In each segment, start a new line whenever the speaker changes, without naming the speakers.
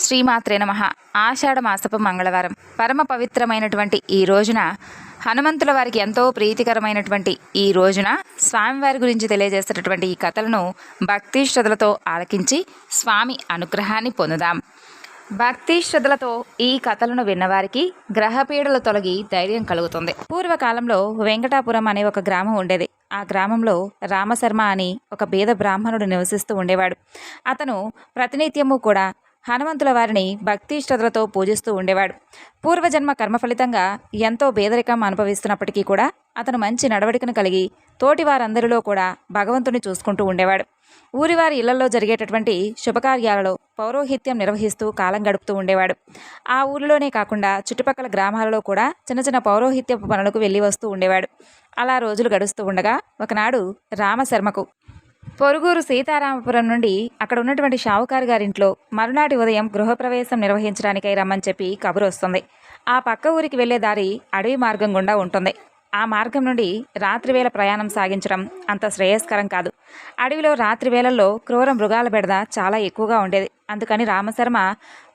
శ్రీమాత్రే నమ. ఆషాఢ మాసపు మంగళవారం. పరమ పవిత్రమైనటువంటి ఈ రోజున హనుమంతుల వారికి ఎంతో ప్రీతికరమైనటువంటి ఈ రోజున స్వామివారి గురించి తెలియజేసేటటువంటి ఈ కథలను భక్తి శ్రద్ధలతో ఆలకించి స్వామి అనుగ్రహాన్ని పొందుదాం. భక్తి శ్రద్ధలతో ఈ కథలను విన్నవారికి గ్రహపీడలు తొలగి ధైర్యం కలుగుతుంది. పూర్వకాలంలో వెంకటాపురం అనే ఒక గ్రామం ఉండేది. ఆ గ్రామంలో రామశర్మ అని ఒక బీద బ్రాహ్మణుడు నివసిస్తూ ఉండేవాడు. అతను ప్రతినిత్యము కూడా హనుమంతుల వారిని భక్తి పూజిస్తూ ఉండేవాడు. పూర్వజన్మ కర్మ ఫలితంగా ఎంతో పేదరికం అనుభవిస్తున్నప్పటికీ కూడా అతను మంచి నడవడికను కలిగి తోటి వారందరిలో కూడా భగవంతుని చూసుకుంటూ ఉండేవాడు. ఊరివారి ఇళ్ళలో జరిగేటటువంటి శుభకార్యాలలో పౌరోహిత్యం నిర్వహిస్తూ కాలం గడుపుతూ ఉండేవాడు. ఆ ఊరిలోనే కాకుండా చుట్టుపక్కల గ్రామాలలో కూడా చిన్న చిన్న పౌరోహిత్యపు పనులకు వెళ్ళి వస్తూ ఉండేవాడు. అలా రోజులు గడుస్తూ ఉండగా ఒకనాడు రామశర్మకు పొరుగురు సీతారామపురం నుండి అక్కడ ఉన్నటువంటి షావుకారు గారింట్లో మరునాటి ఉదయం గృహప్రవేశం నిర్వహించడానికై రమ్మని చెప్పి కబురు వస్తుంది ఆ పక్క ఊరికి వెళ్ళే దారి అడవి మార్గం గుండా ఉంటుంది. ఆ మార్గం నుండి రాత్రివేళ ప్రయాణం సాగించడం అంత శ్రేయస్కరం కాదు. అడవిలో రాత్రి వేళల్లో క్రూర మృగాల బెడద చాలా ఎక్కువగా ఉండేది. అందుకని రామశర్మ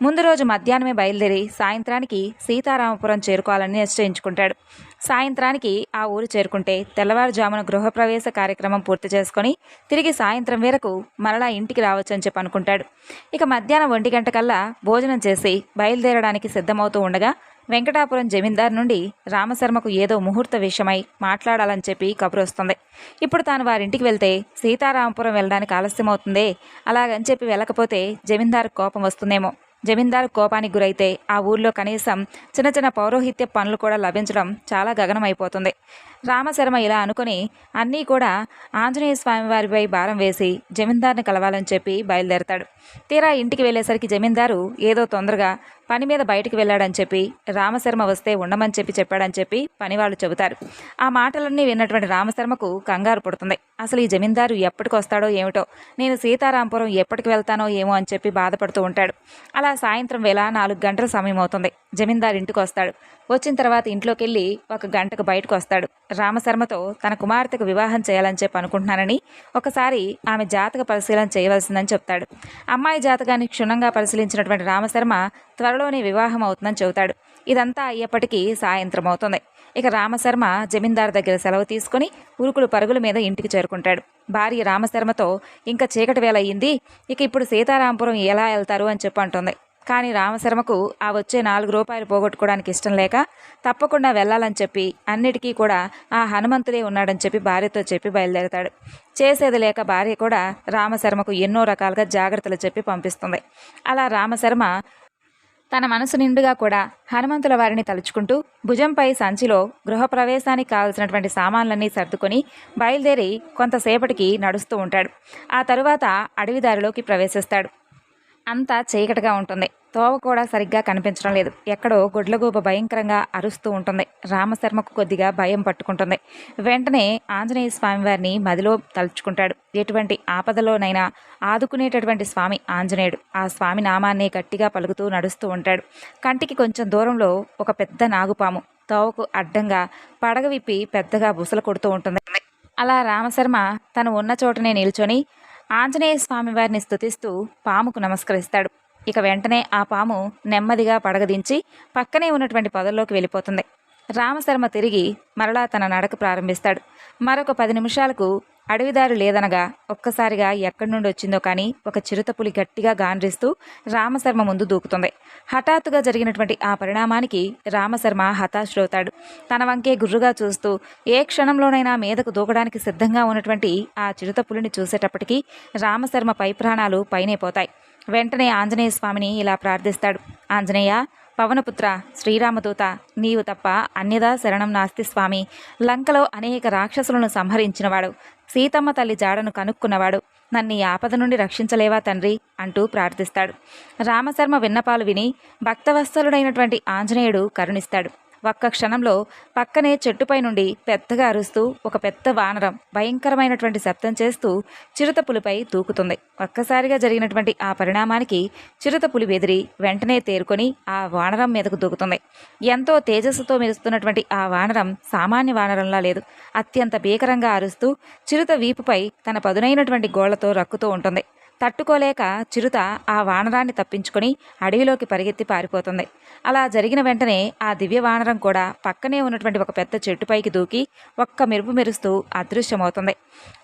ముందు రోజు మధ్యాహ్నమే బయలుదేరి సాయంత్రానికి సీతారామపురం చేరుకోవాలని నిశ్చయించుకుంటాడు. సాయంత్రానికి ఆ ఊరు చేరుకుంటే తెల్లవారుజామున గృహప్రవేశ కార్యక్రమం పూర్తి చేసుకొని తిరిగి సాయంత్రం వేరకు మరలా ఇంటికి రావచ్చని చెప్పి అనుకుంటాడు. ఇక మధ్యాహ్నం ఒంటి గంట కల్లా భోజనం చేసి బయలుదేరడానికి సిద్ధమవుతూ ఉండగా వెంకటాపురం జమీందార్ నుండి రామశర్మకు ఏదో ముహూర్త విషయమై మాట్లాడాలని చెప్పి కబురు వస్తుంది. ఇప్పుడు తాను వారింటికి వెళ్తే సీతారామపురం వెళ్ళడానికి ఆలస్యమవుతుందే అలాగని చెప్పి వెళ్ళకపోతే జమీందారు కోపం వస్తుందేమో. జమీందారు కోపానికి గురైతే ఆ ఊర్లో కనీసం చిన్న చిన్న పౌరోహిత్య పనులు కూడా లభించడం చాలా గగనమైపోతుంది. రామశర్మ ఇలా అనుకుని అన్నీ కూడా ఆంజనేయ స్వామి వారిపై భారం వేసి జమీందార్ని కలవాలని చెప్పి బయలుదేరతాడు. తీరా ఇంటికి వెళ్ళేసరికి జమీందారు ఏదో తొందరగా పని మీద బయటికి వెళ్ళాడని చెప్పి రామశర్మ వస్తే ఉండమని చెప్పి చెప్పాడని చెప్పి పనివాళ్ళు చెబుతారు. ఆ మాటలన్నీ విన్నటువంటి రామశర్మకు కంగారు పుడుతుంది. అసలు ఈ జమీందారు ఎప్పటికి వస్తాడో ఏమిటో నేను సీతారాంపురం ఎప్పటికి వెళ్తానో ఏమో అని చెప్పి బాధపడుతూ ఉంటాడు. అలా సాయంత్రం వేళ నాలుగు గంటల సమయం అవుతుంది. జమీందారు ఇంటికి వస్తాడు. వచ్చిన తర్వాత ఇంట్లోకి వెళ్ళి ఒక గంటకు బయటకు వస్తాడు. రామశర్మతో తన కుమార్తెకు వివాహం చేయాలని చెప్పి అనుకుంటున్నానని ఒకసారి ఆమె జాతక పరిశీలన చేయవలసిందని చెప్తాడు. అమ్మాయి జాతకాన్ని క్షుణ్ణంగా పరిశీలించినటువంటి రామశర్మ త్వరలోనే వివాహం అవుతుందని చెబుతాడు. ఇదంతా అయ్యేప్పటికీ సాయంత్రం అవుతుంది. ఇక రామశర్మ జమీందారు దగ్గర సెలవు తీసుకుని ఉరుకులు పరుగుల మీద ఇంటికి చేరుకుంటాడు. భార్య రామశర్మతో ఇంకా చీకటి వేళ అయ్యింది ఇక ఇప్పుడు సీతారాంపురం ఎలా వెళ్తారు? అని చెప్పి అంటుంది. కానీ రామశర్మకు ఆ వచ్చే నాలుగు రూపాయలు పోగొట్టుకోవడానికి ఇష్టం లేక తప్పకుండా వెళ్ళాలని చెప్పి అన్నిటికీ కూడా ఆ హనుమంతుడే ఉన్నాడని చెప్పి భార్యతో చెప్పి బయలుదేరతాడు. చేసేది లేక భార్య కూడా రామశర్మకు ఎన్నో రకాలుగా జాగ్రత్తలు చెప్పి పంపిస్తుంది. అలా రామశర్మ తన మనసు నిండుగా కూడా హనుమంతుల వారిని తలుచుకుంటూ భుజంపై సంచిలో గృహప్రవేశానికి కావలసినటువంటి సామాన్లన్నీ సర్దుకొని బయలుదేరి కొంతసేపటికి నడుస్తూ ఉంటాడు. ఆ తరువాత అడవిదారిలోకి ప్రవేశిస్తాడు. అంతా చీకటిగా ఉంటుంది. తోవ కూడా సరిగ్గా కనిపించడం లేదు. ఎక్కడో గుడ్లగూబ భయంకరంగా అరుస్తూ ఉంటుంది. రామశర్మకు కొద్దిగా భయం పట్టుకుంటుంది. వెంటనే ఆంజనేయ స్వామి వారిని మదిలో తలుచుకుంటాడు. ఎటువంటి ఆపదలోనైనా ఆదుకునేటటువంటి స్వామి ఆంజనేయుడు. ఆ స్వామి నామాన్ని గట్టిగా పలుకుతూ నడుస్తూ ఉంటాడు. కంటికి కొంచెం దూరంలో ఒక పెద్ద నాగుపాము తోవకు అడ్డంగా పడగ విప్పి పెద్దగా బుసలు కొడుతూ ఉంటుంది. అలా రామశర్మ తను ఉన్న చోటనే నిల్చొని ఆంజనేయ స్వామి వారిని స్థుతిస్తూ పాముకు నమస్కరిస్తాడు. ఇక వెంటనే ఆ పాము నెమ్మదిగా పడగదించి పక్కనే ఉన్నటువంటి పొదల్లోకి వెళ్ళిపోతుంది. రామశర్మ తిరిగి మరలా తన నడక ప్రారంభిస్తాడు. మరొక పది నిమిషాలకు అడవిదారు లేదనగా ఒక్కసారిగా ఎక్కడి నుండి వచ్చిందో కానీ ఒక చిరుతపులి గట్టిగా గాండ్రిస్తూ రామశర్మ ముందు దూకుతుంది. హఠాత్తుగా జరిగినటువంటి ఆ పరిణామానికి రామశర్మ హతాశుడవుతాడు. తన వంకే గుర్రుగా చూస్తూ ఏ క్షణంలోనైనా మీదకు దూకడానికి సిద్ధంగా ఉన్నటువంటి ఆ చిరుతపులిని చూసేటప్పటికీ రామశర్మ పై ప్రాణాలు పైనే పోతాయి. వెంటనే ఆంజనేయ స్వామిని ఇలా ప్రార్థిస్తాడు. ఆంజనేయ పవనపుత్ర శ్రీరామదూత నీవు తప్ప అన్యదా శరణం నాస్తి స్వామి. లంకలో అనేక రాక్షసులను సంహరించినవాడు సీతమ్మ తల్లి జాడను కనుక్కున్నవాడు. నన్ను ఆపద నుండి రక్షించలేవా తండ్రి? అంటూ ప్రార్థిస్తాడు. రామశర్మ విన్నపాలు విని భక్తవత్సలుడైనటువంటి ఆంజనేయుడు కరుణిస్తాడు. ఒక్క క్షణంలో పక్కనే చెట్టుపై నుండి పెద్దగా అరుస్తూ ఒక పెద్ద వానరం భయంకరమైనటువంటి శబ్దం చేస్తూ చిరుతపులిపై దూకుతుంది ఒక్కసారిగా జరిగినటువంటి ఆ పరిణామానికి చిరుతపులి బెదిరి వెంటనే తేరుకొని ఆ వానరం మీదకు దూకుతుంది. ఎంతో తేజస్సుతో మెరుస్తున్నటువంటి ఆ వానరం సామాన్య వానరంలా లేదు. అత్యంత భీకరంగా అరుస్తూ చిరుత వీపుపై తన పదునైనటువంటి గోళ్ళతో రక్కుతూ ఉంటుంది. తట్టుకోలేక చిరుత ఆ వానరాన్ని తప్పించుకొని అడవిలోకి పరిగెత్తి పారిపోతుంది. అలా జరిగిన వెంటనే ఆ దివ్య వానరం కూడా పక్కనే ఉన్నటువంటి ఒక పెద్ద చెట్టుపైకి దూకి ఒక్క మెరుపు మెరుస్తూ అదృశ్యమవుతుంది.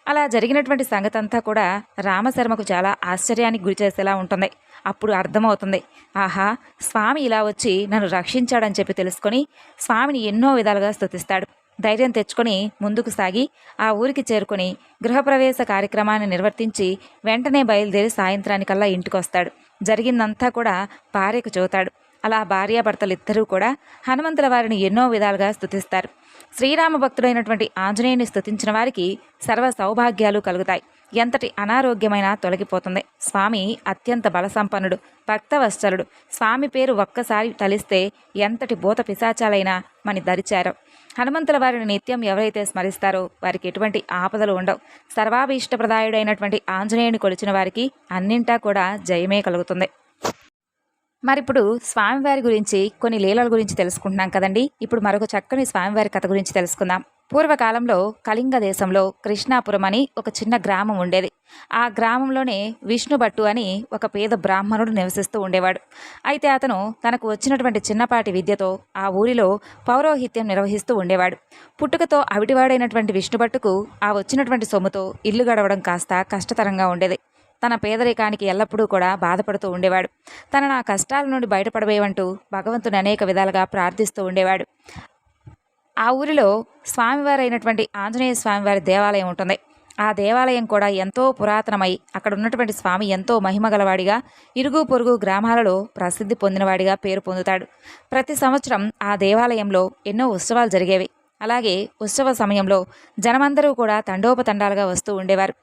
అలా జరిగినటువంటి సంగతంతా కూడా రామశర్మకు చాలా ఆశ్చర్యానికి గురి చేసేలా ఉంటుంది. అప్పుడు అర్థమవుతుంది. ఆహా స్వామి ఇలా వచ్చి నన్ను రక్షించాడని చెప్పి తెలుసుకొని స్వామిని ఎన్నో విధాలుగా స్థుతిస్తాడు ధైర్యం తెచ్చుకొని ముందుకు సాగి ఆ ఊరికి చేరుకొని గృహప్రవేశ కార్యక్రమాన్ని నిర్వర్తించి వెంటనే బయలుదేరి సాయంత్రానికల్లా ఇంటికి వస్తాడు జరిగిందంతా కూడా భార్యకు చూతాడు అలా భార్యాభర్తలు ఇద్దరూ కూడా హనుమంతుల వారిని ఎన్నో విధాలుగా స్థుతిస్తారు శ్రీరామ భక్తుడైనటువంటి ఆంజనేయుని స్థుతించిన వారికి సర్వ సౌభాగ్యాలు కలుగుతాయి. ఎంతటి అనారోగ్యమైనా తొలగిపోతుంది. స్వామి అత్యంత బలసంపన్నుడు భక్తవత్సలుడు. స్వామి పేరు ఒక్కసారి తలిస్తే ఎంతటి భూత పిశాచాలైనా మని దరిచారు. హనుమంతుల వారిని నిత్యం ఎవరైతే స్మరిస్తారో వారికి ఎటువంటి ఆపదలు ఉండవు. సర్వాభీష్టప్రదాయుడైనటువంటి ఆంజనేయుని కొలిచిన వారికి అన్నింటా కూడా జయమే కలుగుతుంది. మరిప్పుడు స్వామివారి గురించి కొన్ని లీలల గురించి తెలుసుకుంటున్నాం కదండి. ఇప్పుడు మరొక చక్కని స్వామివారి కథ గురించి తెలుసుకుందాం. పూర్వకాలంలో కళింగ దేశంలో కృష్ణాపురం అని ఒక చిన్న గ్రామం ఉండేది. ఆ గ్రామంలోనే విష్ణుభట్టు అని ఒక పేద బ్రాహ్మణుడు నివసిస్తూ ఉండేవాడు. అయితే అతను తనకు వచ్చినటువంటి చిన్నపాటి విద్యతో ఆ ఊరిలో పౌరోహిత్యం నిర్వహిస్తూ ఉండేవాడు. పుట్టుకతో అవిటివాడైనటువంటి విష్ణుభట్టుకు ఆ వచ్చినటువంటి సొమ్ముతో ఇల్లు గడవడం కాస్త కష్టతరంగా ఉండేది. తన పేదరికానికి ఎల్లప్పుడూ కూడా బాధపడుతూ ఉండేవాడు. తన నా కష్టాల నుండి బయటపడవేవంటూ భగవంతుని అనేక విధాలుగా ప్రార్థిస్తూ ఉండేవాడు. ఆ ఊరిలో స్వామివారైనటువంటి ఆంజనేయ స్వామివారి దేవాలయం ఉంటుంది. ఆ దేవాలయం కూడా ఎంతో పురాతనమై అక్కడ ఉన్నటువంటి స్వామి ఎంతో మహిమగలవాడిగా ఇరుగు పొరుగు గ్రామాలలో ప్రసిద్ధి పొందినవాడిగా పేరు పొందుతాడు. ప్రతి సంవత్సరం ఆ దేవాలయంలో ఎన్నో ఉత్సవాలు జరిగేవి. అలాగే ఉత్సవ సమయంలో జనమందరూ కూడా తండోపతండాలుగా వస్తూ ఉండేవారు.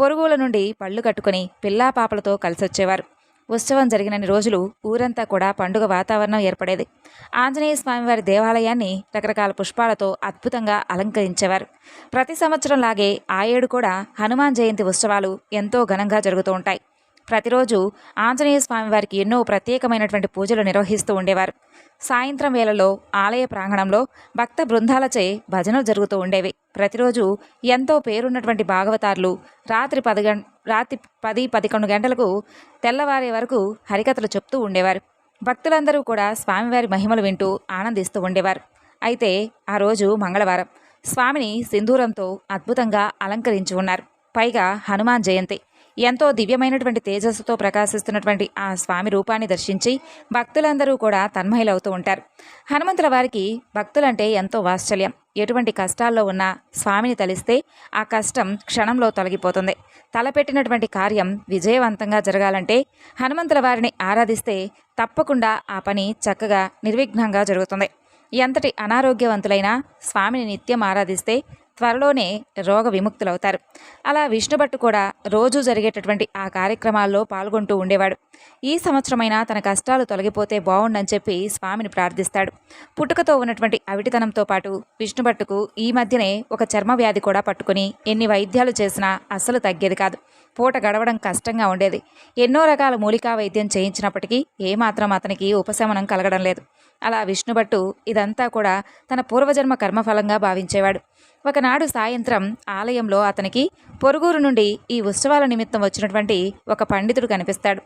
పొరుగుల నుండి పళ్ళు కట్టుకుని పిల్లా పాపలతో కలిసొచ్చేవారు. ఉత్సవం జరిగినన్ని రోజులు ఊరంతా కూడా పండుగ వాతావరణం ఏర్పడేది. ఆంజనేయ స్వామివారి దేవాలయాన్ని రకరకాల పుష్పాలతో అద్భుతంగా అలంకరించేవారు. ప్రతి సంవత్సరం లాగే ఆ ఏడు కూడా హనుమాన్ జయంతి ఉత్సవాలు ఎంతో ఘనంగా జరుగుతూ ఉంటాయి. ప్రతిరోజు ఆంజనేయ స్వామివారికి ఎన్నో ప్రత్యేకమైనటువంటి పూజలు నిర్వహిస్తూ ఉండేవారు. సాయంత్రం వేళలో ఆలయ ప్రాంగణంలో భక్త బృందాలచే భజనలు జరుగుతూ ఉండేవి. ప్రతిరోజు ఎంతో పేరున్నటువంటి భాగవతార్లు రాత్రి పది గం రాత్రి పది పదకొండు గంటలకు తెల్లవారే వరకు హరికథలు చెప్తూ ఉండేవారు. భక్తులందరూ కూడా స్వామివారి మహిమలు వింటూ ఆనందిస్తూ ఉండేవారు. అయితే ఆ రోజు మంగళవారం స్వామిని సింధూరంతో అద్భుతంగా అలంకరించి ఉన్నారు. పైగా హనుమాన్ జయంతి. ఎంతో దివ్యమైనటువంటి తేజస్సుతో ప్రకాశిస్తున్నటువంటి ఆ స్వామి రూపాన్ని దర్శించి భక్తులందరూ కూడా తన్మయులవుతూ ఉంటారు. హనుమంతుల వారికి భక్తులంటే ఎంతో వాత్సల్యం. ఎటువంటి కష్టాల్లో ఉన్న స్వామిని తలిస్తే ఆ కష్టం క్షణంలో తొలగిపోతుంది. తలపెట్టినటువంటి కార్యం విజయవంతంగా జరగాలంటే హనుమంతుల వారిని ఆరాధిస్తే తప్పకుండా ఆ పని చక్కగా నిర్విఘ్నంగా జరుగుతుంది. ఎంతటి అనారోగ్యవంతులైనా స్వామిని నిత్యం ఆరాధిస్తే త్వరలోనే రోగ విముక్తులవుతారు. అలా విష్ణుభట్టు కూడా రోజు జరిగేటటువంటి ఆ కార్యక్రమాల్లో పాల్గొంటూ ఉండేవాడు. ఈ సంవత్సరమైనా తన కష్టాలు తొలగిపోతే బాగుండని చెప్పి స్వామిని ప్రార్థిస్తాడు. పుట్టుకతో ఉన్నటువంటి అవిటితనంతో పాటు విష్ణుభట్టుకు ఈ మధ్యనే ఒక చర్మ వ్యాధి కూడా పట్టుకుని ఎన్ని వైద్యాలు చేసినా అస్సలు తగ్గేది కాదు. పూట గడవడం కష్టంగా ఉండేది. ఎన్నో రకాల మూలికా వైద్యం చేయించినప్పటికీ ఏమాత్రం అతనికి ఉపశమనం కలగడం లేదు. అలా విష్ణుభట్టు ఇదంతా కూడా తన పూర్వజన్మ కర్మఫలంగా భావించేవాడు. ఒకనాడు సాయంత్రం ఆలయంలో అతనికి పొరుగురు నుండి ఈ ఉత్సవాల నిమిత్తం వచ్చినటువంటి ఒక పండితుడు కనిపిస్తాడు.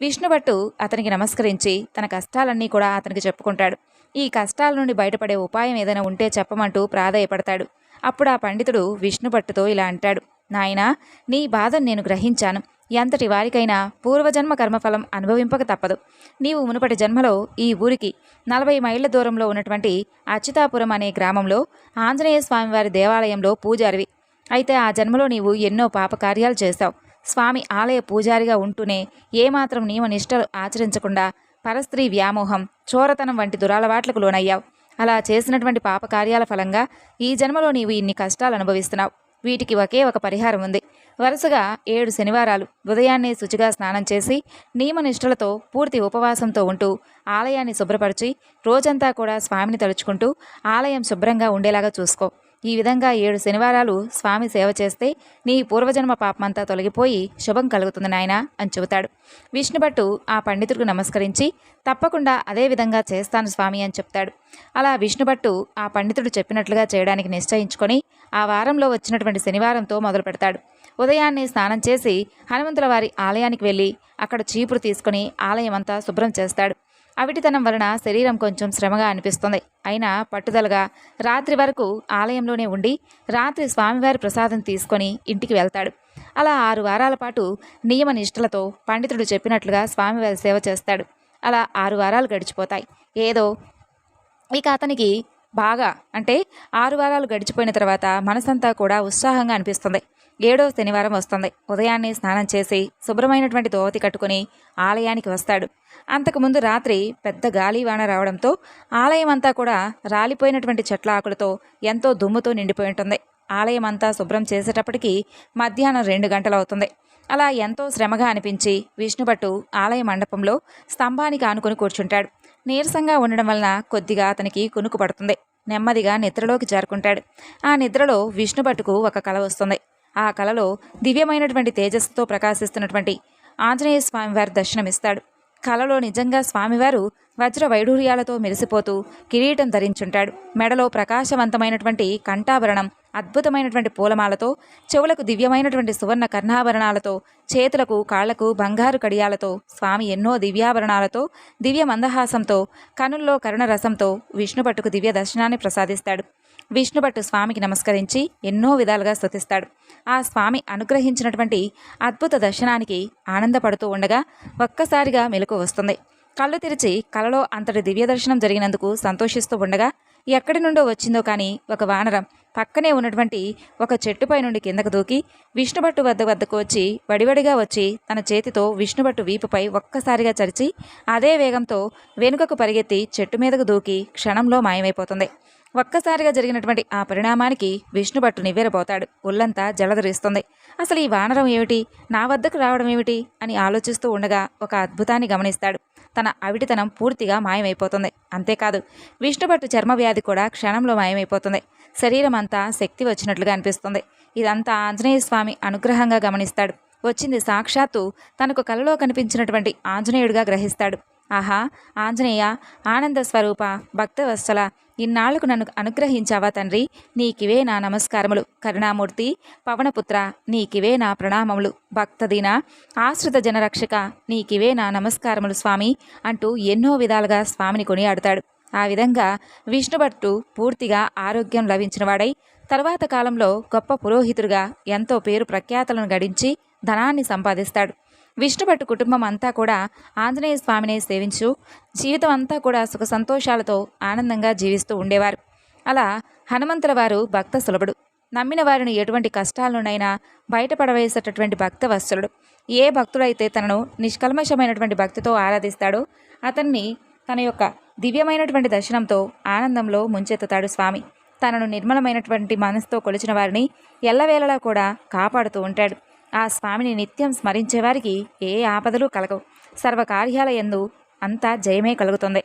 విష్ణుభట్టు అతనికి నమస్కరించి తన కష్టాలన్నీ కూడా అతనికి చెప్పుకుంటాడు. ఈ కష్టాల నుండి బయటపడే ఉపాయం ఏదైనా ఉంటే చెప్పమంటూ ప్రాధాయపడతాడు. అప్పుడు ఆ పండితుడు విష్ణుభట్టుతో ఇలా అంటాడు నాయనా నీ బాధను నేను గ్రహించాను. ఎంతటి వారికైనా పూర్వజన్మ కర్మఫలం అనుభవింపక తప్పదు. నీవు మునుపటి జన్మలో ఈ ఊరికి నలభై మైళ్ళ దూరంలో ఉన్నటువంటి అచ్యుతాపురం అనే గ్రామంలో ఆంజనేయ స్వామివారి దేవాలయంలో పూజారివి. అయితే ఆ జన్మలో నీవు ఎన్నో పాపకార్యాలు చేశావు. స్వామి ఆలయ పూజారిగా ఉంటూనే ఏమాత్రం నియమ నిష్టలు ఆచరించకుండా పరస్త్రీ వ్యామోహం చోరతనం వంటి దురాలవాట్లకు లోనయ్యావు. అలా చేసినటువంటి పాపకార్యాల ఫలంగా ఈ జన్మలో నీవు ఇన్ని కష్టాలు అనుభవిస్తున్నావు. వీటికి ఒకే ఒక పరిహారం ఉంది. వరుసగా ఏడు శనివారాలు. ఉదయాన్నే శుచిగా స్నానం చేసి నియమనిష్టలతో పూర్తి ఉపవాసంతో ఉంటూ ఆలయాన్ని శుభ్రపరిచి రోజంతా కూడా స్వామిని తలుచుకుంటూ ఆలయం శుభ్రంగా ఉండేలాగా చూసుకో. ఈ విధంగా ఏడు శనివారాలు స్వామి సేవ చేస్తే నీ పూర్వజన్మ పాపమంతా తొలగిపోయి శుభం కలుగుతుంది నాయన అని చెబుతాడు. విష్ణుభట్టు ఆ పండితుడికి నమస్కరించి తప్పకుండా అదే విధంగా చేస్తాను స్వామి అని చెప్తాడు. అలా విష్ణుభట్టు ఆ పండితుడు చెప్పినట్లుగా చేయడానికి నిశ్చయించుకొని ఆ వారంలో వచ్చినటువంటి శనివారంతో మొదలు పెడతాడు. ఉదయాన్నే స్నానం చేసి హనుమంతుల వారి ఆలయానికి వెళ్ళి అక్కడ చీపురు తీసుకుని ఆలయం అంతా శుభ్రం చేస్తాడు. అవిటితనం వలన శరీరం కొంచెం శ్రమగా అనిపిస్తుంది. అయినా పట్టుదలగా రాత్రి వరకు ఆలయంలోనే ఉండి రాత్రి స్వామివారి ప్రసాదం తీసుకొని ఇంటికి వెళ్తాడు. అలా ఆరు వారాల పాటు నియమ నిష్ఠలతో పండితుడు చెప్పినట్లుగా స్వామివారి సేవ చేస్తాడు. అలా ఆరు వారాలు గడిచిపోతాయి. ఏదో ఇక అతనికి బాగా అంటే ఆరు వారాలు గడిచిపోయిన తర్వాత మనసంతా కూడా ఉత్సాహంగా అనిపిస్తుంది. ఏడో శనివారం వస్తుంది. ఉదయాన్నే స్నానం చేసి శుభ్రమైనటువంటి దోవతి కట్టుకుని ఆలయానికి వస్తాడు. అంతకుముందు రాత్రి పెద్ద గాలివాన రావడంతో ఆలయం అంతా కూడా రాలిపోయినటువంటి చెట్ల ఆకులతో ఎంతో దుమ్ముతో నిండిపోయి ఉంటుంది. ఆలయం అంతా శుభ్రం చేసేటప్పటికి మధ్యాహ్నం రెండు గంటలు అవుతుంది అలా ఎంతో శ్రమగా అనిపించి విష్ణుభట్టు ఆలయ మండపంలో స్తంభానికి ఆనుకుని కూర్చుంటాడు. నీరసంగా ఉండడం వలన కొద్దిగా అతనికి కునుకు పడుతుంది. నెమ్మదిగా నిద్రలోకి చేరుకుంటాడు. ఆ నిద్రలో విష్ణుభట్టుకు ఒక కల వస్తుంది. ఆ కలలో దివ్యమైనటువంటి తేజస్సుతో ప్రకాశిస్తున్నటువంటి ఆంజనేయ స్వామివారి దర్శనమిస్తాడు. కలలో నిజంగా స్వామివారు వజ్ర వైడూర్యాలతో మెరిసిపోతూ కిరీటం ధరించుంటాడు. మెడలో ప్రకాశవంతమైనటువంటి కంఠాభరణం అద్భుతమైనటువంటి పూలమాలతో చెవులకు దివ్యమైనటువంటి సువర్ణ కర్ణాభరణాలతో చేతులకు కాళ్ళకు బంగారు కడియాలతో స్వామి ఎన్నో దివ్యాభరణాలతో దివ్య మందహాసంతో కనుల్లో కరుణరసంతో విష్ణుపట్టుకు దివ్య దర్శనాన్ని ప్రసాదిస్తాడు. విష్ణుభట్టు స్వామికి నమస్కరించి ఎన్నో విధాలుగా స్థుతిస్తాడు ఆ స్వామి అనుగ్రహించినటువంటి అద్భుత దర్శనానికి ఆనందపడుతూ ఉండగా ఒక్కసారిగా మెలకు వస్తుంది. కళ్ళు తెరిచి కలలో అంతటి దివ్య దర్శనం జరిగినందుకు సంతోషిస్తూ ఉండగా ఎక్కడి నుండో వచ్చిందో కానీ ఒక వానరం పక్కనే ఉన్నటువంటి ఒక చెట్టుపై నుండి కిందకు దూకి విష్ణుభట్టు వద్ద వద్దకు వచ్చి వడివడిగా వచ్చి తన చేతితో విష్ణుభట్టు వీపుపై ఒక్కసారిగా చరిచి అదే వేగంతో వెనుకకు పరిగెత్తి చెట్టు మీదకు దూకి క్షణంలో మాయమైపోతుంది. ఒక్కసారిగా జరిగినటువంటి ఆ పరిణామానికి విష్ణుభట్టు నివ్వెరపోతాడు ఒళ్ళంతా జలధరిస్తుంది. అసలు ఈ వానరం ఏమిటి? నా వద్దకు రావడం ఏమిటి? అని ఆలోచిస్తూ ఉండగా ఒక అద్భుతాన్ని గమనిస్తాడు. తన అవిటితనం పూర్తిగా మాయమైపోతుంది. అంతేకాదు విష్ణుభట్టు చర్మ వ్యాధి కూడా క్షణంలో మాయమైపోతుంది. శరీరం అంతా శక్తి వచ్చినట్లుగా అనిపిస్తుంది. ఇదంతా ఆంజనేయ స్వామి అనుగ్రహంగా గమనిస్తాడు. వచ్చింది సాక్షాత్తు తనకు కలలో కనిపించినటువంటి ఆంజనేయుడిగా గ్రహిస్తాడు. ఆహా ఆంజనేయ ఆనంద స్వరూప భక్తవత్సల ఇన్నాళ్ళకు నన్ను అనుగ్రహించావా తండ్రి? నీకివే నా నమస్కారములు. కరుణామూర్తి పవనపుత్ర నీకివే నా ప్రణామములు. భక్తదీన ఆశ్రిత జనరక్షక నీకివే నా నమస్కారములు స్వామి అంటూ ఎన్నో విధాలుగా స్వామిని కొనియాడుతాడు. ఆ విధంగా విష్ణుభట్టు పూర్తిగా ఆరోగ్యం లభించినవాడై తరువాత కాలంలో గొప్ప పురోహితుడిగా ఎంతో పేరు ప్రఖ్యాతలను గడించి ధనాన్ని సంపాదిస్తాడు. విష్ణుభట్టు కుటుంబం అంతా కూడా ఆంజనేయ స్వామిని సేవించు. జీవితం అంతా కూడా సుఖ సంతోషాలతో ఆనందంగా జీవిస్తూ ఉండేవారు. అలా హనుమంతుల వారు భక్త సులభుడు. నమ్మిన వారిని ఎటువంటి కష్టాలనునైనా బయటపడవేసేటటువంటి భక్త వత్సలుడు ఏ భక్తుడైతే తనను నిష్కల్మషమైనటువంటి భక్తితో ఆరాధిస్తాడో అతన్ని తన యొక్క దివ్యమైనటువంటి దర్శనంతో ఆనందంలో ముంచెత్తుతాడు స్వామి. తనను నిర్మలమైనటువంటి మనసుతో కొలిచిన వారిని ఎల్లవేళలా కూడా కాపాడుతూ ఉంటాడు. ఆ స్వామిని నిత్యం స్మరించేవారికి ఏ ఆపదలు కలగవు. సర్వకార్యాల యందు అంతా జయమే కలుగుతుంది.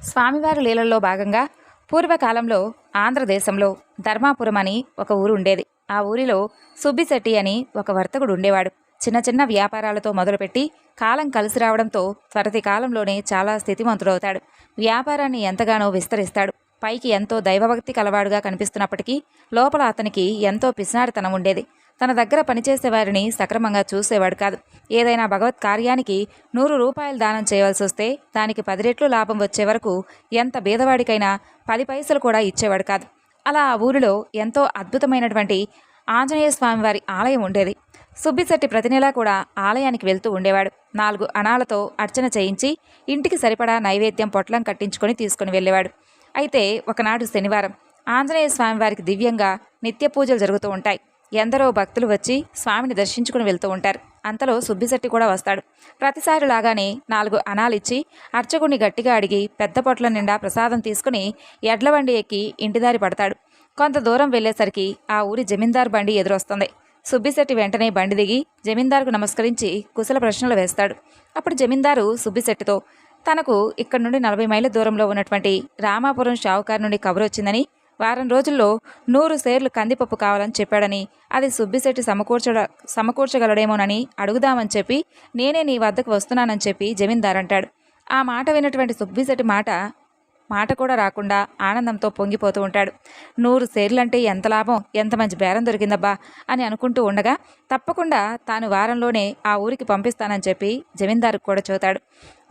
స్వామివారి లీలల్లో భాగంగా పూర్వకాలంలో ఆంధ్రదేశంలో ధర్మాపురం అని ఒక ఊరు ఉండేది. ఆ ఊరిలో సుబ్బిశెట్టి అని ఒక వర్తకుడు ఉండేవాడు. చిన్న చిన్న వ్యాపారాలతో మొదలుపెట్టి కాలం కలిసి రావడంతో త్వరతి కాలంలోనే చాలా స్థితిమంతుడవుతాడు. వ్యాపారాన్ని ఎంతగానో విస్తరిస్తాడు. పైకి ఎంతో దైవభక్తి కలవాడుగా కనిపిస్తున్నప్పటికీ లోపల అతనికి ఎంతో పిసినాడితనం ఉండేది. తన దగ్గర పనిచేసే వారిని సక్రమంగా చూసేవాడు కాదు. ఏదైనా భగవత్ కార్యానికి నూరు రూపాయలు దానం చేయవలసి వస్తే దానికి పది రెట్లు లాభం వచ్చే వరకు ఎంత బీదవాడికైనా పది పైసలు కూడా ఇచ్చేవాడు కాదు. అలా ఆ ఊరిలో ఎంతో అద్భుతమైనటువంటి ఆంజనేయ స్వామి వారి ఆలయం ఉండేది. సుబ్బిశెట్టి ప్రతి నెలా కూడా ఆలయానికి వెళ్తూ ఉండేవాడు. నాలుగు అణాలతో అర్చన చేయించి ఇంటికి సరిపడా నైవేద్యం పొట్లం కట్టించుకొని తీసుకుని వెళ్ళేవాడు. అయితే ఒకనాడు శనివారం ఆంజనేయ స్వామి వారికి దివ్యంగా నిత్య పూజలు జరుగుతూ ఉంటాయి. ఎందరో భక్తులు వచ్చి స్వామిని దర్శించుకుని వెళ్తూ ఉంటారు. అంతలో సుబ్బిశెట్టి కూడా వస్తాడు. ప్రతిసారి లాగానే నాలుగు అనాలిచ్చి అర్చకుడిని గట్టిగా అడిగి పెద్ద పొట్ల నిండా ప్రసాదం తీసుకుని ఎడ్ల బండి ఎక్కి ఇంటిదారి పడతాడు. కొంత దూరం వెళ్ళేసరికి ఆ ఊరి జమీందార్ బండి ఎదురొస్తుంది. సుబ్బిశెట్టి వెంటనే బండి దిగి జమీందారుకు నమస్కరించి కుశల ప్రశ్నలు వేస్తాడు. అప్పుడు జమీందారు సుబ్బిశెట్టితో తనకు ఇక్కడ నుండి నలభై మైళ్ళ దూరంలో ఉన్నటువంటి రామాపురం షావుకారు నుండి కబురు వచ్చిందని వారం రోజుల్లో నూరు సేర్లు కందిపప్పు కావాలని చెప్పాడని అది సుబ్బిశెట్టి సమకూర్చడ సమకూర్చగలడేమోనని అడుగుదామని చెప్పి నేనే నీ వద్దకు వస్తున్నానని చెప్పి జమీందార్ అంటాడు. ఆ మాట విన్నటువంటి సుబ్బిశెట్టి మాట మాట కూడా రాకుండా ఆనందంతో పొంగిపోతూ ఉంటాడు. నూరు సేర్లంటే ఎంత లాభం ఎంత మంచి బేరం దొరికిందబ్బా అని అనుకుంటూ ఉండగా తప్పకుండా తాను వారంలోనే ఆ ఊరికి పంపిస్తానని చెప్పి జమీందారుకు కూడా చూతాడు.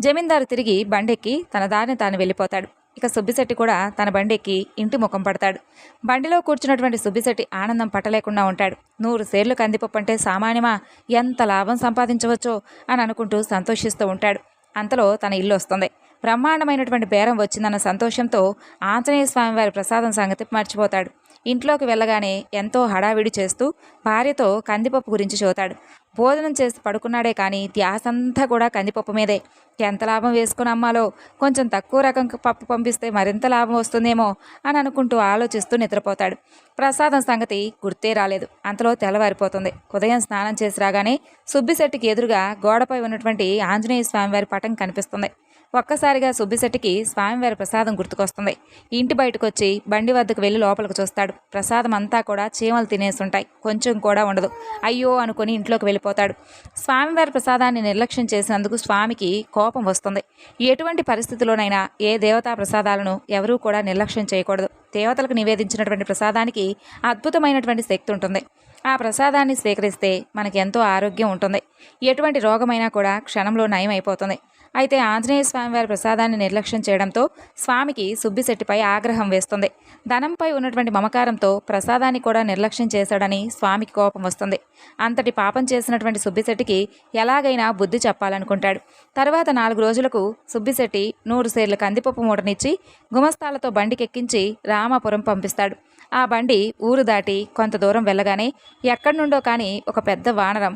జమీందారు తిరిగి బండెక్కి తన దారిని తాను వెళ్ళిపోతాడు. ఇక సుబ్బిశెట్టి కూడా తన బండెక్కి ఇంటి ముఖం పడతాడు. బండిలో కూర్చున్నటువంటి సుబ్బిశెట్టి ఆనందం పట్టలేకుండా ఉంటాడు. నూరు సేర్లు కందిపప్పు అంటే సామాన్యమా? ఎంత లాభం సంపాదించవచ్చో అని అనుకుంటూ సంతోషిస్తూ ఉంటాడు. అంతలో తన ఇల్లు వస్తుంది. బ్రహ్మాండమైనటువంటి బేరం వచ్చిందన్న సంతోషంతో ఆంజనేయ స్వామి వారి ప్రసాదం సంగతి మర్చిపోతాడు. ఇంట్లోకి వెళ్ళగానే ఎంతో హడావిడి చేస్తూ భార్యతో కందిపప్పు గురించి చూతాడు. భోజనం చేసి పడుకున్నాడే కానీ ధ్యాసంతా కూడా కందిపప్పు మీదే. ఎంత లాభం వేసుకుని అమ్మాలో? కొంచెం తక్కువ రకం పప్పు పంపిస్తే మరింత లాభం వస్తుందేమో అని అనుకుంటూ ఆలోచిస్తూ నిద్రపోతాడు. ప్రసాదం సంగతి గుర్తే రాలేదు. అంతలో తెల్లవారిపోతుంది. ఉదయం స్నానం చేసి రాగానే సుబ్బిశెట్టికి ఎదురుగా గోడపై ఉన్నటువంటి ఆంజనేయ స్వామివారి పటం కనిపిస్తుంది. ఒక్కసారిగా సుబ్బిశెట్టికి స్వామివారి ప్రసాదం గుర్తుకొస్తుంది. ఇంటి బయటకు వచ్చి బండి వద్దకు వెళ్ళి లోపలికి చూస్తాడు. ప్రసాదం అంతా కూడా చీమలు తినేస్తుంటాయి. కొంచెం కూడా ఉండదు. అయ్యో అనుకుని ఇంట్లోకి వెళ్ళిపోతాడు. స్వామివారి ప్రసాదాన్ని నిర్లక్ష్యం చేసినందుకు స్వామికి కోపం వస్తుంది. ఎటువంటి పరిస్థితిలోనైనా ఏ దేవతా ప్రసాదాలను ఎవరూ కూడా నిర్లక్ష్యం చేయకూడదు. దేవతలకు నివేదించినటువంటి ప్రసాదానికి అద్భుతమైనటువంటి శక్తి ఉంటుంది. ఆ ప్రసాదాన్ని స్వీకరిస్తే మనకి ఎంతో ఆరోగ్యం ఉంటుంది. ఎటువంటి రోగమైనా కూడా క్షణంలో నయం అయిపోతుంది అయితే ఆంజనేయ స్వామి వారి ప్రసాదాన్ని నిర్లక్ష్యం చేయడంతో స్వామికి సుబ్బిశెట్టిపై ఆగ్రహం వేస్తుంది. ధనంపై ఉన్నటువంటి మమకారంతో ప్రసాదాన్ని కూడా నిర్లక్ష్యం చేశాడని స్వామికి కోపం వస్తుంది. అంతటి పాపం చేసినటువంటి సుబ్బిశెట్టికి ఎలాగైనా బుద్ధి చెప్పాలనుకుంటాడు. తర్వాత నాలుగు రోజులకు సుబ్బిశెట్టి నూరు సేర్ల కందిపప్పు మూటనిచ్చి గుమస్తాలతో బండికెక్కించి రామాపురం పంపిస్తాడు. ఆ బండి ఊరు దాటి కొంత దూరం వెళ్ళగానే ఎక్కడి నుండో కానీ ఒక పెద్ద వానరం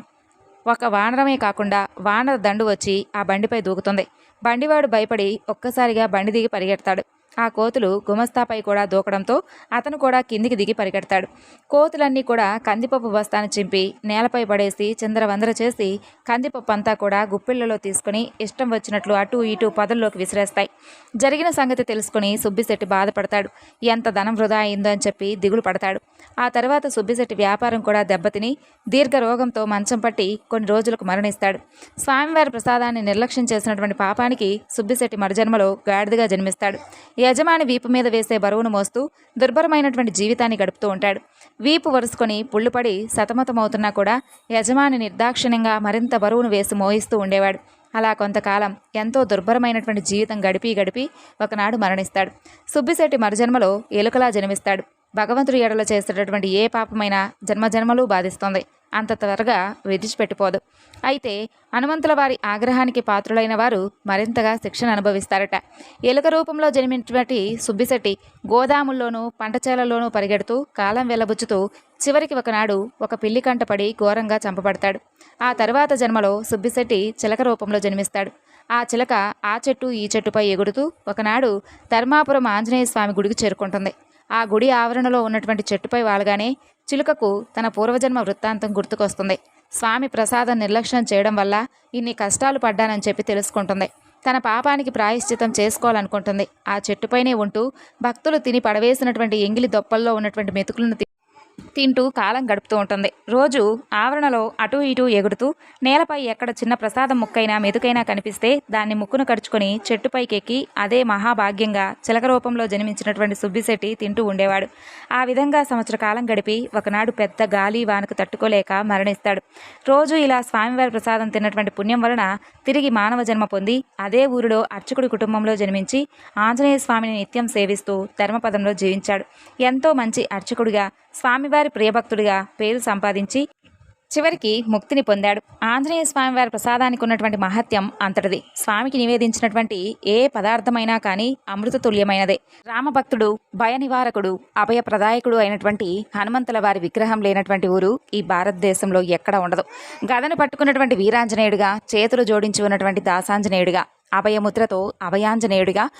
ఒక వానరమే కాకుండా వానర దండు వచ్చి ఆ బండిపై దూకుతుంది. బండివాడు భయపడి ఒక్కసారిగా బండి దిగి పరిగెడతాడు. ఆ కోతులు గుమస్తాపై కూడా దూకడంతో అతను కూడా కిందికి దిగి పరిగెడతాడు. కోతులన్నీ కూడా కందిపప్పు బస్తాను చింపి నేలపై పడేసి చిందరవందర చేసి కందిపప్పు అంతా కూడా గుప్పిళ్ళలో తీసుకుని ఇష్టం వచ్చినట్లు అటు ఇటు పదల్లోకి విసిరేస్తాయి. జరిగిన సంగతి తెలుసుకుని సుబ్బిశెట్టి బాధపడతాడు. ఎంత ధనం వృధా అయిందో అని చెప్పి దిగులు పడతాడు. ఆ తర్వాత సుబ్బిశెట్టి వ్యాపారం కూడా దెబ్బతిని దీర్ఘ రోగంతో మంచం పట్టి కొన్ని రోజులకు మరణిస్తాడు. స్వామివారి ప్రసాదాన్ని నిర్లక్ష్యం చేసినటువంటి పాపానికి సుబ్బిశెట్టి మరుజన్మలో గాడిదగా జన్మిస్తాడు. యజమాని వీపు మీద వేసే బరువును మోస్తూ దుర్భరమైనటువంటి జీవితాన్ని గడుపుతూ ఉంటాడు. వీపు వరుసుకొని పుళ్ళుపడి సతమతమవుతున్నా కూడా యజమాని నిర్దాక్షిణ్యంగా మరింత బరువును వేసి మోయిస్తూ ఉండేవాడు. అలా కొంతకాలం ఎంతో దుర్భరమైనటువంటి జీవితం గడిపి గడిపి ఒకనాడు మరణిస్తాడు. సుబ్బిశెట్టి మరుజన్మలో ఎలుకలా జన్మిస్తాడు. భగవంతుడి ఎడలో చేసేటటువంటి ఏ పాపమైనా జన్మజన్మలు బాధిస్తుంది. అంత త్వరగా విడిచిపెట్టిపోదు అయితే హనుమంతుల వారి ఆగ్రహానికి పాత్రులైన వారు మరింతగా శిక్షణ అనుభవిస్తారట. ఎలుక రూపంలో జన్మించినటువంటి సుబ్బిశెట్టి గోదాముల్లోనూ పంటచేలలోనూ పరిగెడుతూ కాలం వెళ్ళబుచ్చుతూ చివరికి ఒకనాడు ఒక పిల్లి కంటపడి ఘోరంగా చంపబడతాడు. ఆ తరువాత జన్మలో సుబ్బిశెట్టి చిలక రూపంలో జన్మిస్తాడు. ఆ చిలక ఆ చెట్టు ఈ చెట్టుపై ఎగురుతూ ఒకనాడు ధర్మాపురం ఆంజనేయ స్వామి గుడికి చేరుకుంటుంది. ఆ గుడి ఆవరణలో ఉన్నటువంటి చెట్టుపై వాలగానే చిలుకకు తన పూర్వజన్మ వృత్తాంతం గుర్తుకొస్తుంది. స్వామి ప్రసాదం నిర్లక్ష్యం చేయడం వల్ల ఇన్ని కష్టాలు పడ్డానని చెప్పి తెలుసుకుంటుంది. తన పాపానికి ప్రాయశ్చితం చేసుకోవాలనుకుంటుంది. ఆ చెట్టుపైనే ఉంటూ భక్తులు తిని పడవేసినటువంటి ఎంగిలి దొప్పల్లో ఉన్నటువంటి మెతుకులను తింటూ కాలం గడుపుతూ ఉంటుంది. రోజు ఆవరణలో అటూ ఇటూ ఎగురుతూ నేలపై ఎక్కడ చిన్న ప్రసాదం ముక్కైనా మెతుకైనా కనిపిస్తే దాన్ని ముక్కును కరుచుకొని చెట్టుపైకెక్కి అదే మహాభాగ్యంగా చిలక రూపంలో జన్మించినటువంటి సుబ్బిశెట్టి తింటూ ఉండేవాడు. ఆ విధంగా సంవత్సర కాలం గడిపి ఒకనాడు పెద్ద గాలి వానకు తట్టుకోలేక మరణిస్తాడు. రోజు ఇలా స్వామివారి ప్రసాదం తిన్నటువంటి పుణ్యం వలన తిరిగి మానవ జన్మ పొంది అదే ఊరిలో అర్చకుడి కుటుంబంలో జన్మించి ఆంజనేయ స్వామిని నిత్యం సేవిస్తూ ధర్మపదంలో జీవించాడు. ఎంతో మంచి అర్చకుడిగా స్వామివారి ప్రియభక్తుడిగా పేరు సంపాదించి చివరికి ముక్తిని పొందాడు. ఆంజనేయ స్వామివారి ప్రసాదానికి ఉన్నటువంటి మహత్యం అంతటిది. స్వామికి నివేదించినటువంటి ఏ పదార్థమైనా కానీ అమృతతుల్యమైనదే. రామభక్తుడు భయ నివారకుడు అభయ ప్రదాయకుడు అయినటువంటి హనుమంతుల వారి విగ్రహం లేనటువంటి ఊరు ఈ భారతదేశంలో ఎక్కడ ఉండదు. గదను పట్టుకున్నటువంటి వీరాంజనేయుడిగా చేతులు జోడించి ఉన్నటువంటి దాసాంజనేయుడిగా అభయముద్రతో అభయాంజనేయుడిగా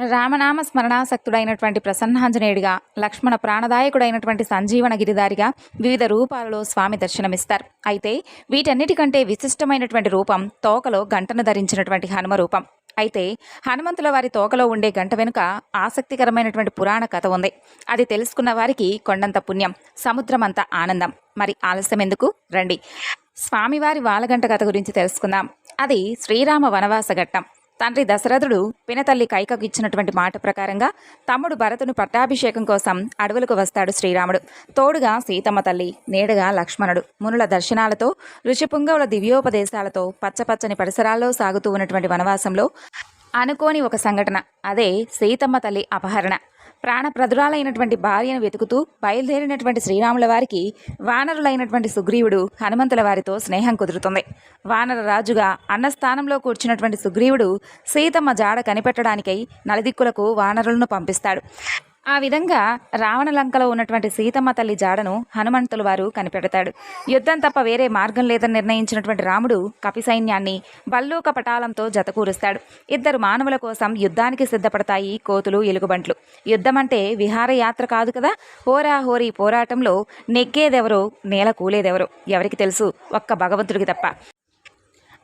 రామనామ స్మరణాసక్తుడైనటువంటి ప్రసన్నాంజనేయుడిగా లక్ష్మణ ప్రాణదాయకుడైనటువంటి సంజీవన గిరిదారిగా వివిధ రూపాలలో స్వామి దర్శనమిస్తారు. అయితే వీటన్నిటికంటే విశిష్టమైనటువంటి రూపం తోకలో గంటను ధరించినటువంటి హనుమ రూపం. అయితే హనుమంతుల వారి తోకలో ఉండే గంట వెనుక ఆసక్తికరమైనటువంటి పురాణ కథ ఉంది. అది తెలుసుకున్న వారికి కొండంత పుణ్యం సముద్రమంత ఆనందం. మరి ఆలస్యం ఎందుకు? రండి. స్వామివారి వాలగంట కథ గురించి తెలుసుకుందాం. అది శ్రీరామ వనవాస ఘట్టం. తండ్రి దశరథుడు పినతల్లి కైకకు ఇచ్చినటువంటి మాట ప్రకారంగా తమ్ముడు భరతుని పట్టాభిషేకం కోసం అడవులకు వస్తాడు శ్రీరాముడు. తోడుగా సీతమ్మ తల్లి నేడుగా లక్ష్మణుడు. మునుల దర్శనాలతో ఋషిపుంగవుల దివ్యోపదేశాలతో పచ్చపచ్చని పరిసరాల్లో సాగుతూ ఉన్నటువంటి వనవాసంలో అనుకోని ఒక సంఘటన. అదే సీతమ్మ తల్లి అపహరణ. ప్రాణప్రదురాలైనటువంటి భార్యను వెతుకుతూ బయలుదేరినటువంటి శ్రీరాముల వారికి వానరులైనటువంటి సుగ్రీవుడు హనుమంతుల వారితో స్నేహం కుదురుతుంది. వానర రాజుగా అన్నస్థానంలో కూర్చున్నటువంటి సుగ్రీవుడు సీతమ్మ జాడ కనిపెట్టడానికై నలుదిక్కులకు వానరులను పంపిస్తాడు. ఆ విధంగా రావణ లంకలో ఉన్నటువంటి సీతమ్మ తల్లి జాడను హనుమంతుల వారు కనిపెడతాడు. యుద్ధం తప్ప వేరే మార్గం లేదని నిర్ణయించినటువంటి రాముడు కపి సైన్యాన్ని బల్లూక పటాలంతో జతకూరుస్తాడు. ఇద్దరు మానవుల కోసం యుద్ధానికి సిద్ధపడతాయి కోతులు ఎలుగుబంట్లు. యుద్ధం అంటే విహారయాత్ర కాదు కదా? హోరా హోరీ పోరాటంలో నెగ్గేదెవరో నేల కూలేదెవరో ఎవరికి తెలుసు? ఒక్క భగవంతుడికి తప్ప.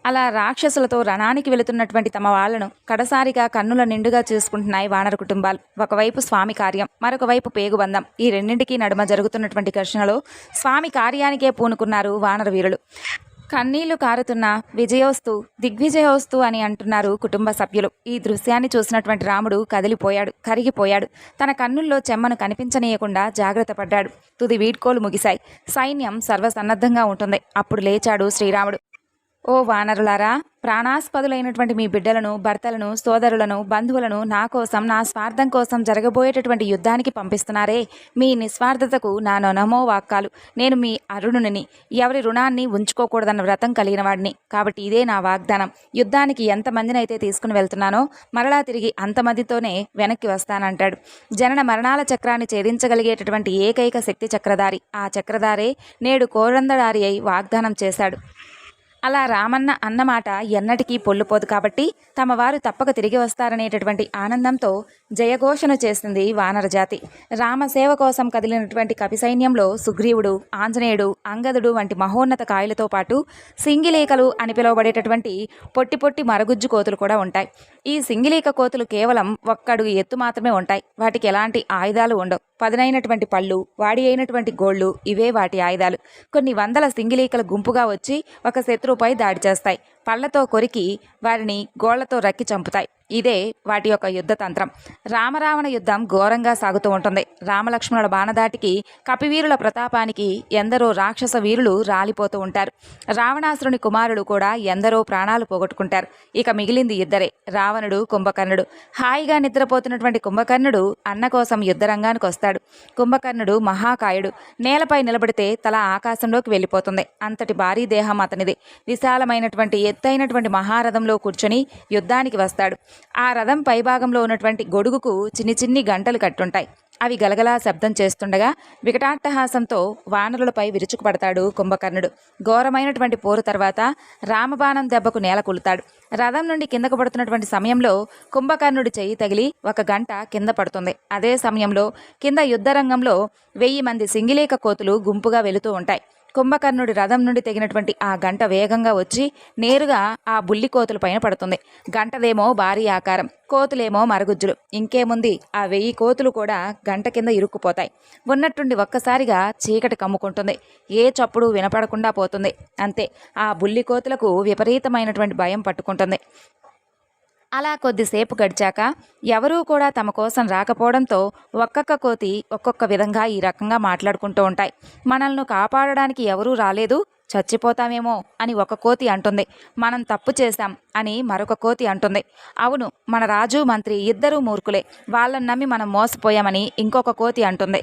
అలా రాక్షసులతో రణానికి వెళుతున్నటువంటి తమ వాళ్ళను కడసారిగా కన్నుల నిండుగా చూసుకుంటున్నాయి వానర కుటుంబాలు. ఒకవైపు స్వామి కార్యం మరొక వైపు పేగుబంధం ఈ రెండింటికి నడుమ జరుగుతున్నటువంటి ఘర్షణలో స్వామి కార్యానికే పూనుకున్నారు వానర వీరులు. కన్నీళ్ళు కారుతున్న విజయోస్తు దిగ్విజయోస్తు అని అంటున్నారు కుటుంబ సభ్యులు. ఈ దృశ్యాన్ని చూసినటువంటి రాముడు కదిలిపోయాడు కరిగిపోయాడు. తన కన్నుల్లో చెమ్మను కనిపించనీయకుండా జాగ్రత్త పడ్డాడు. తుది వీడ్కోలు ముగిశాయి. సైన్యం సర్వసన్నద్ధంగా ఉంటుంది. అప్పుడు లేచాడు శ్రీరాముడు. ఓ వానరులారా ప్రాణాస్పదులైనటువంటి మీ బిడ్డలను భర్తలను సోదరులను బంధువులను నా కోసం నా స్వార్థం కోసం జరగబోయేటటువంటి యుద్ధానికి పంపిస్తున్నారే. మీ నిస్వార్థతకు నా నొనమో వాక్కాలు. నేను మీ అరుణుని ఎవరి రుణాన్ని ఉంచుకోకూడదన్న వ్రతం కలిగిన వాడిని. కాబట్టి ఇదే నా వాగ్దానం. యుద్ధానికి ఎంతమందినైతే తీసుకుని వెళ్తున్నానో మరలా తిరిగి అంతమందితోనే వెనక్కి వస్తానంటాడు. జనన మరణాల చక్రాన్ని ఛేదించగలిగేటటువంటి ఏకైక శక్తి చక్రధారి. ఆ చక్రధారే నేడు కోరందడారి అయి వాగ్దానం చేశాడు. అలా రామన్న అన్నమాట ఎన్నటికీ పొల్లుపోదు కాబట్టి తమ వారు తప్పక తిరిగి వస్తారనేటటువంటి ఆనందంతో జయఘోషను చేసింది వానరజాతి రామసేవ కోసం కదిలినటువంటి కపిసైన్యంలో సుగ్రీవుడు ఆంజనేయుడు అంగదుడు వంటి మహోన్నత కాయలతో పాటు సింగిలేకలు అని పిలువబడేటటువంటి పొట్టి పొట్టి మరగుజ్జు కోతులు కూడా ఉంటాయి. ఈ సింగిలీక కోతులు కేవలం ఒక్కడుగు ఎత్తు మాత్రమే ఉంటాయి. వాటికి ఎలాంటి ఆయుధాలు ఉండవు. పదునైనటువంటి పళ్ళు వాడి అయినటువంటి గోళ్ళు ఇవే వాటి ఆయుధాలు. కొన్ని వందల సింగిలీకలు గుంపుగా వచ్చి ఒక రూపాయి దాడి చేస్తాయి. పళ్ళతో కొరికి వారిని గోళ్ళతో రక్కి చంపుతాయి. ఇదే వాటి యొక్క యుద్ధ తంత్రం రామరావణ యుద్ధం ఘోరంగా సాగుతూ ఉంటుంది. రామలక్ష్మణుల బాణదాటికి కపివీరుల ప్రతాపానికి ఎందరో రాక్షస వీరులు రాలిపోతూ ఉంటారు. రావణాసురుని కుమారుడు కూడా ఎందరో ప్రాణాలు పోగొట్టుకుంటారు. ఇక మిగిలింది ఇద్దరే రావణుడు కుంభకర్ణుడు. హాయిగా నిద్రపోతున్నటువంటి కుంభకర్ణుడు అన్న కోసం యుద్ధరంగానికి వస్తాడు. కుంభకర్ణుడు మహాకాయుడు. నేలపై నిలబడితే తల ఆకాశంలోకి వెళ్ళిపోతుంది. అంతటి భారీ దేహం అతనిది. విశాలమైనటువంటి ఎత్తైనటువంటి మహారథంలో కూర్చొని యుద్ధానికి వస్తాడు. ఆ రథం పైభాగంలో ఉన్నటువంటి గొడుగుకు చిన్ని చిన్ని గంటలు కట్టుంటాయి. అవి గలగలా శబ్దం చేస్తుండగా వికటాట్టహాసంతో వానరులపై విరుచుకుపడతాడు కుంభకర్ణుడు. ఘోరమైనటువంటి పోరు తర్వాత రామబాణం దెబ్బకు నేల కొలుతాడు. రథం నుండి కిందకు పడుతున్నటువంటి సమయంలో కుంభకర్ణుడి చెయ్యి తగిలి ఒక గంట కింద పడుతుంది. అదే సమయంలో కింద యుద్ధరంగంలో వెయ్యి మంది సింగిలేక కోతులు గుంపుగా వెళుతూ ఉంటాయి. కుంభకర్ణుడి రథం నుండి తెగినటువంటి ఆ గంట వేగంగా వచ్చి నేరుగా ఆ బుల్లి కోతులపైన పడుతుంది. గంటదేమో భారీ ఆకారం కోతులేమో మరుగుజ్జులు. ఇంకేముంది? ఆ వెయ్యి కోతులు కూడా గంట కింద ఇరుక్కుపోతాయి. ఉన్నట్టుండి ఒక్కసారిగా చీకటి కమ్ముకుంటుంది. ఏ చప్పుడు వినపడకుండా పోతుంది. అంతే. ఆ బుల్లి కోతులకు విపరీతమైనటువంటి భయం పట్టుకుంటుంది. అలా కొద్దిసేపు గడిచాక ఎవరూ కూడా తమ కోసం రాకపోవడంతో ఒక్కొక్క కోతి ఒక్కొక్క విధంగా ఈ రకంగా మాట్లాడుకుంటూ ఉంటాయి. మనల్ని కాపాడడానికి ఎవరూ రాలేదు చచ్చిపోతామేమో అని ఒక కోతి అంటుంది. మనం తప్పు చేశాం అని మరొక కోతి అంటుంది. అవును మన రాజు మంత్రి ఇద్దరూ మూర్ఖులే. వాళ్ళని నమ్మి మనం మోసపోయామని ఇంకొక కోతి అంటుంది.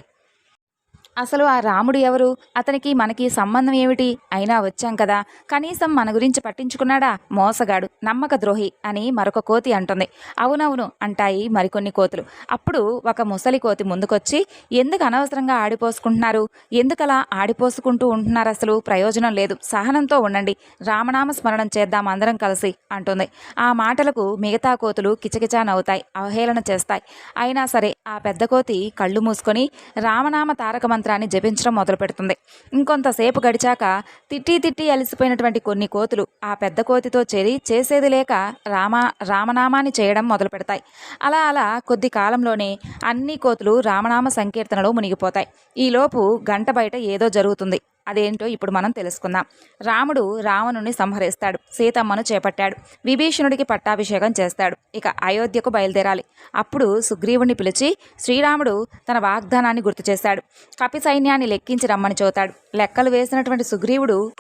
అసలు ఆ రాముడు ఎవరు? అతనికి మనకి సంబంధం ఏమిటి? అయినా వచ్చాం కదా. కనీసం మన గురించి పట్టించుకున్నాడా? మోసగాడు నమ్మక ద్రోహి అని మరొక కోతి అంటుంది. అవునవును అంటాయి మరికొన్ని కోతులు. అప్పుడు ఒక ముసలి కోతి ముందుకొచ్చి ఎందుకు అనవసరంగా ఆడిపోసుకుంటున్నారు? ఎందుకలా ఆడిపోసుకుంటూ ఉంటున్నారు అసలు? ప్రయోజనం లేదు. సహనంతో ఉండండి. రామనామ స్మరణం చేద్దాం అందరం కలిసి అంటుంది. ఆ మాటలకు మిగతా కోతులు కిచకిచా నవ్వుతాయి అవహేళన చేస్తాయి. అయినా సరే ఆ పెద్ద కోతి కళ్ళు మూసుకొని రామనామ తారక మంత్రాన్ని జపించడం మొదలు పెడుతుంది ఇంకొంతసేపు గడిచాక తిట్టి తిట్టి అలసిపోయినటువంటి కొన్ని కోతులు ఆ పెద్ద కోతితో చేరి చేసేది లేక రామ రామనామాన్ని చేయడం మొదలు పెడతాయి అలా అలా కొద్ది కాలంలోనే అన్ని కోతులు రామనామ సంకీర్తనలో మునిగిపోతాయి. ఈలోపు గంట బయట ఏదో జరుగుతుంది. అదేంటో ఇప్పుడు మనం తెలుసుకుందాం. రాముడు రావణుని సంహరిస్తాడు. సీతమ్మను చేపట్టాడు. విభీషణుడికి పట్టాభిషేకం చేస్తాడు. ఇక అయోధ్యకు బయలుదేరాలి. అప్పుడు సుగ్రీవుని పిలిచి శ్రీరాముడు తన వాగ్దానాన్ని గుర్తు చేశాడు. కపి సైన్యాన్ని లెక్కించి రమ్మని చూతాడు లెక్కలు వేసినటువంటి సుగ్రీవుడు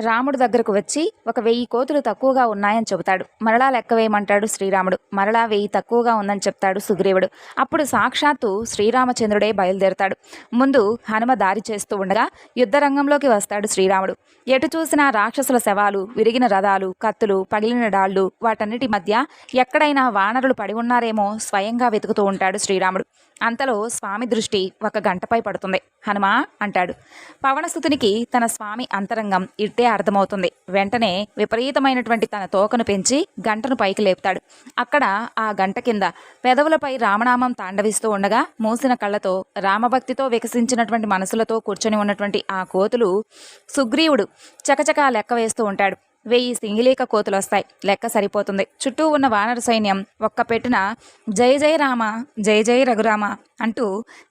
రాముడు దగ్గరకు వచ్చి ఒక వెయ్యి కోతులు తక్కువగా ఉన్నాయని చెబుతాడు. మరలా లెక్క వేయమంటాడు శ్రీరాముడు. మరలా వెయ్యి తక్కువగా ఉందని చెప్తాడు సుగ్రీవుడు. అప్పుడు సాక్షాత్తు శ్రీరామచంద్రుడే బయలుదేరుతాడు. ముందు హనుమ దారి చేస్తూ ఉండగా యుద్ధరంగంలోకి వస్తాడు శ్రీరాముడు. ఎటు చూసినా రాక్షసుల శవాలు విరిగిన రథాలు కత్తులు పగిలిన డాళ్ళు వాటన్నిటి మధ్య ఎక్కడైనా వానరులు పడి ఉన్నారేమో స్వయంగా వెతుకుతూ ఉంటాడు శ్రీరాముడు. అంతలో స్వామి దృష్టి ఒక గంటపై పడుతుంది. హనుమా అంటాడు. పవనసుతునికి తన స్వామి అంతరంగం ఇట్టే అర్థమవుతుంది. వెంటనే విపరీతమైనటువంటి తన తోకను పెంచి గంటను పైకి లేపుతాడు. అక్కడ ఆ గంట కింద పెదవులపై రామనామం తాండవిస్తూ ఉండగా మూసిన కళ్ళతో రామభక్తితో వికసించినటువంటి మనసులతో కూర్చొని ఉన్నటువంటి ఆ కోతులు సుగ్రీవుడు చకచకా లెక్క వేస్తూ ఉంటాడు. వెయ్యి సింగిలీక కోతులు వస్తాయి లెక్క సరిపోతుంది. చుట్టూ ఉన్న వానర సైన్యం ఒక్క పెట్టున జయ జయ రామ జయ జయ రఘురామ అంటూ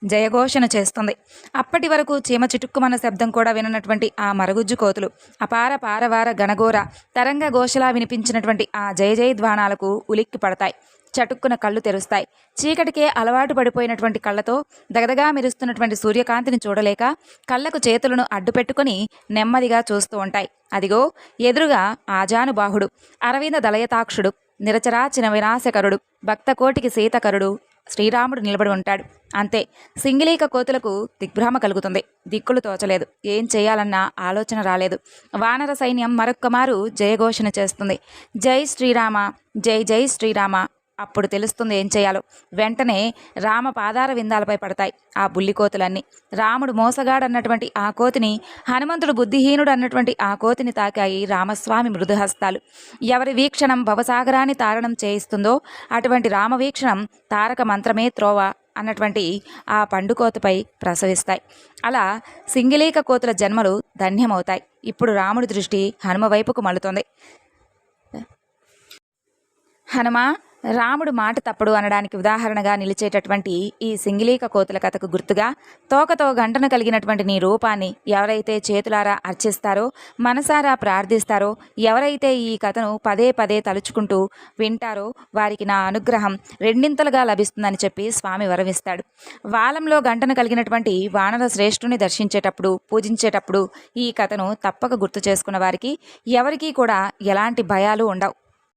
జయఘోషణ చేస్తుంది. అప్పటి వరకు చీమ చిటుక్కుమన్న శబ్దం కూడా విననటువంటి ఆ మరుగుజ్జు కోతులు అపార పారవార గణగోర తరంగ ఘోషలా వినిపించినటువంటి ఆ జయ జయ ధ్వానాలకు ఉలిక్కి పడతాయి చటుక్కున కళ్ళు తెరుస్తాయి. చీకటికే అలవాటు పడిపోయినటువంటి కళ్ళతో దగదగా మెరుస్తున్నటువంటి సూర్యకాంతిని చూడలేక కళ్ళకు చేతులను అడ్డుపెట్టుకుని నెమ్మదిగా చూస్తూ ఉంటాయి. అదిగో ఎదురుగా ఆజానుబాహుడు అరవింద దళయతాక్షుడు నిరచరాచిన వినాశకరుడు భక్తకోటికి సీతకరుడు శ్రీరాముడు నిలబడి ఉంటాడు. అంతే సింగిలీక కోతులకు దిగ్భ్రమ కలుగుతుంది. దిక్కులు తోచలేదు. ఏం చేయాలన్న ఆలోచన రాలేదు. వానర సైన్యం మరొక్కమారు జయఘోషణ చేస్తుంది. జై శ్రీరామ జై జై శ్రీరామ అప్పుడు తెలుస్తుంది ఏం చేయాలో. వెంటనే రామ పాదార విందాలపై పడతాయి ఆ బుల్లి కోతులన్నీ. రాముడు మోసగాడన్నటువంటి ఆ కోతిని హనుమంతుడు బుద్ధిహీనుడు అన్నటువంటి ఆ కోతిని తాకాయి రామస్వామి మృదుహస్తాలు. ఎవరి వీక్షణం భవసాగరాన్ని తారణం చేయిస్తుందో అటువంటి రామవీక్షణం తారక మంత్రమే త్రోవ అన్నటువంటి ఆ పండుకోతపై ప్రసవిస్తాయి. అలా సింగిలీక కోతుల జన్మలు ధన్యమవుతాయి. ఇప్పుడు రాముడి దృష్టి హనుమ వైపుకు మలుతుంది హనుమా రాముడు మాట తప్పుడు అనడానికి ఉదాహరణగా నిలిచేటటువంటి ఈ సింగిలీక కోతుల కథకు గుర్తుగా తోకతో గంటను కలిగినటువంటి నీ రూపాన్ని ఎవరైతే చేతులారా అర్చిస్తారో మనసారా ప్రార్థిస్తారో ఎవరైతే ఈ కథను పదే పదే తలుచుకుంటూ వింటారో వారికి నా అనుగ్రహం రెండింతలుగా లభిస్తుందని చెప్పి స్వామి వరమిస్తాడు. వాలంలో గంటను కలిగినటువంటి వానర శ్రేష్ఠుని దర్శించేటప్పుడు పూజించేటప్పుడు ఈ కథను తప్పక గుర్తు చేసుకున్న వారికి ఎవరికీ కూడా ఎలాంటి భయాలు ఉండవు.